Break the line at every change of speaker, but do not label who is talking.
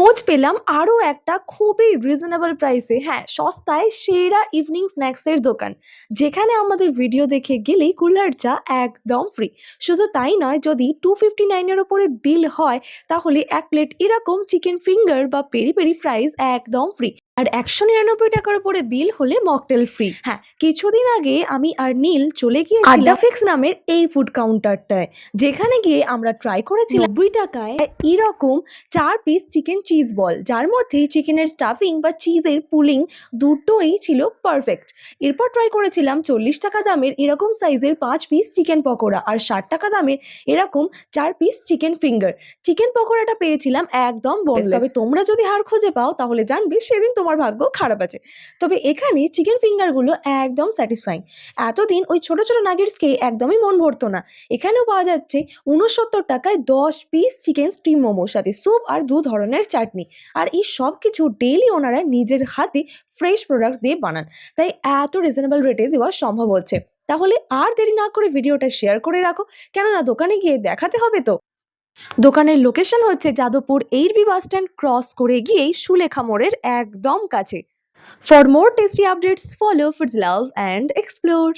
খোঁজ পেলাম আরও একটা খুবই রিজনেবল প্রাইসে হ্যাঁ সস্তায় সেরা ইভিনিং স্ন্যাক্সের দোকান। যেখানে আমাদের ভিডিও দেখে গেলেই কুলার চা একদম ফ্রি শুধু তাই নয়, যদি টু ফিফটি নাইনের ওপরে বিল হয়, তাহলে এক প্লেট এরকম চিকেন ফিঙ্গার বা পেরি পেরি ফ্রাইস একদম ফ্রি আর একশো নিরানব্বই টাকার উপরে বিল হলে মকটেল ফ্রি। হ্যাঁ। কিছুদিন আগে আমি আর নীল চলে গিয়েছিলাম আড্ডা ফিক্স নামের এই ফুড কাউন্টারটায় যেখানে গিয়ে আমরা ট্রাই করেছি নব্বই টাকায় এরকম চার পিস চিকেন চিজ বল যার মধ্যে চিকেনের স্টাফিং বা চিজের পুলিং দুটোই ছিল পারফেক্ট এরপর ট্রাই করেছিলাম চল্লিশ টাকা দামের এরকম সাইজের পাঁচ পিস চিকেন পকোড়া আর ষাট টাকা দামের এরকম চার পিস চিকেন ফিঙ্গার চিকেন পকোড়াটা পেয়েছিলাম একদম বোনলেস তবে তোমরা যদি হার খুঁজে পাও তাহলে জানবে সেদিন তোমার ভাগ্য খারাপ আছে। তবে এখানে চিকেন ফিঙ্গারগুলো একদম স্যাটিসফাইং এতদিন ওই ছোট ছোট নাগেটসকে একদমই মন ভরতো না। এখানেও পাওয়া যাচ্ছে উনসত্তর টাকায় দশ পিস চিকেন স্টিম মোমোর সাথে স্যুপ আর দু ধরনের চাটনি। আর এই সব কিছু ডেইলি ওনারা নিজের হাতে ফ্রেশ প্রোডাক্টস দিয়ে বানান। তাই এত রিজনেবল রেটে দেওয়া সম্ভব হচ্ছে। তাহলে আর দেরি না করে ভিডিওটা শেয়ার করে রাখো। কেননা দোকানে গিয়ে দেখাতে হবে তো। দোকানের লোকেশন হচ্ছে Jadavpur eight B bus stand cross করে গিয়েই সুলেখা মোড়ের একদম কাছে। For more tasty updates follow foods love and explore